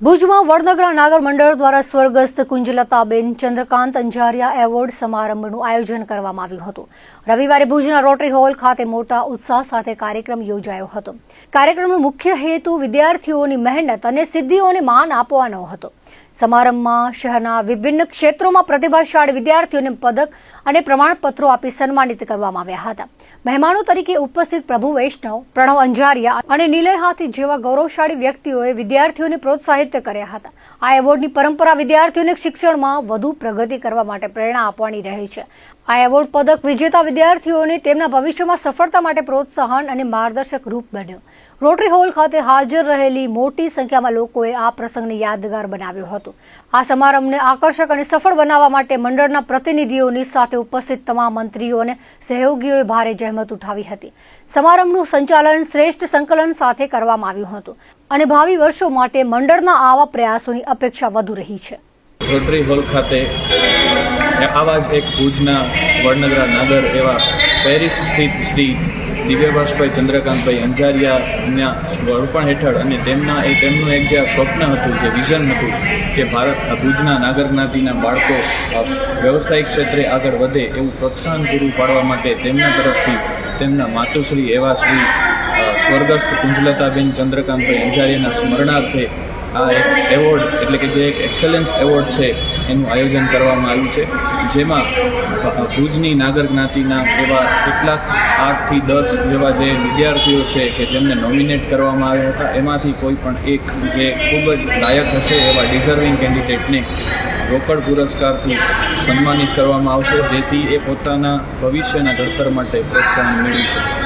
ભુજમાં વડનગરા નાગર મંડળ દ્વારા સ્વર્ગસ્થ કુંજલતાબેન ચંદ્રકાંત અંજારિયા એવોર્ડ સમારંભનું આયોજન કરવામાં આવ્યું હતું. રવિવારે ભુજના રોટરી હોલ ખાતે મોટા ઉત્સાહ સાથે કાર્યક્રમ યોજાયો હતો. કાર્યક્રમનો મુખ્ય હેતુ વિદ્યાર્થીઓની મહેનત અને સિદ્ધિઓને માન આપવાનો હતો. સમારંભમાં શહેરના વિભિન્ન ક્ષેત્રોમાં પ્રતિભાશાળી વિદ્યાર્થીઓને પદક અને પ્રમાણપત્રો આપી સન્માનિત કરવામાં આવ્યા હતા. મહેમાનો તરીકે ઉપસ્થિત પ્રભુ વૈષ્ણવ, પ્રણવ અંજારિયા અને નિલય હાથી જેવા ગૌરવશાળી વ્યક્તિઓએ વિદ્યાર્થીઓને પ્રોત્સાહિત કર્યા હતા. આ એવોર્ડની પરંપરા વિદ્યાર્થીઓને શિક્ષણમાં વધુ પ્રગતિ કરવા માટે પ્રેરણા આપવાની રહે છે. આ એવોર્ડ પદક વિજેતા વિદ્યાર્થીઓને તેમના ભવિષ્યમાં સફળતા માટે પ્રોત્સાહન અને માર્ગદર્શક રૂપ બન્યો. રોટરી હોલ ખાતે હાજર રહેલી મોટી સંખ્યામાં લોકોએ આ પ્રસંગને યાદગાર બનાવ્યો હતો. આ સમારંભને આકર્ષક અને સફળ બનાવવા માટે મંડળના પ્રતિનિધિઓની સાથે ઉપસ્થિત તમામ મંત્રીઓ અને સહયોગીઓએ ભારે જહેમત ઉઠાવી હતી. સમારંભનું સંચાલન શ્રેષ્ઠ સંકલન સાથે કરવામાં આવ્યું હતું અને ભાવિ વર્ષો માટે મંડળના આવા પ્રયાસોની અપેક્ષા વધુ રહી છે. રોટરી હોલ ખાતે આવા જ એક ભુજના વડનગરા નાગર એવા પેરિસ સ્થિત શ્રી દિવ્યભાષભાઈ ચંદ્રકાંતભાઈ અંજારિયાના વડપણ હેઠળ અને તેમના એ તેમનું એક જે સ્વપ્ન હતું, જે વિઝન હતું કે ભારત ભુજના નાગર જ્ઞાતિના બાળકો વ્યવસાયિક ક્ષેત્રે આગળ વધે એવું પ્રોત્સાહન પૂરું પાડવા માટે તેમના તરફથી તેમના માતુશ્રી એવા શ્રી સ્વર્ગસ્થ કુંજલતાબેન ચંદ્રકાંતભાઈ અંજારિયાના સ્મરણાર્થે આ એક એવોર્ડ એટલે કે જે એક એક્સેલન્સ એવોર્ડ છે એનું આયોજન કરવામાં આવ્યું છે. જેમાં ભુજની નાગર જ્ઞાતિના એવા કેટલાક આઠથી દસ જેવા જે વિદ્યાર્થીઓ છે કે જેમને નોમિનેટ કરવામાં આવ્યા હતા, એમાંથી કોઈ પણ એક જે ખૂબ જ લાયક હશે એવા ડિઝર્વિંગ કેન્ડિડેટને રોકડ પુરસ્કારથી સન્માનિત કરવામાં આવશે, જેથી એ પોતાના ભવિષ્યના ઘડતર માટે પ્રોત્સાહન મેળવી શકે.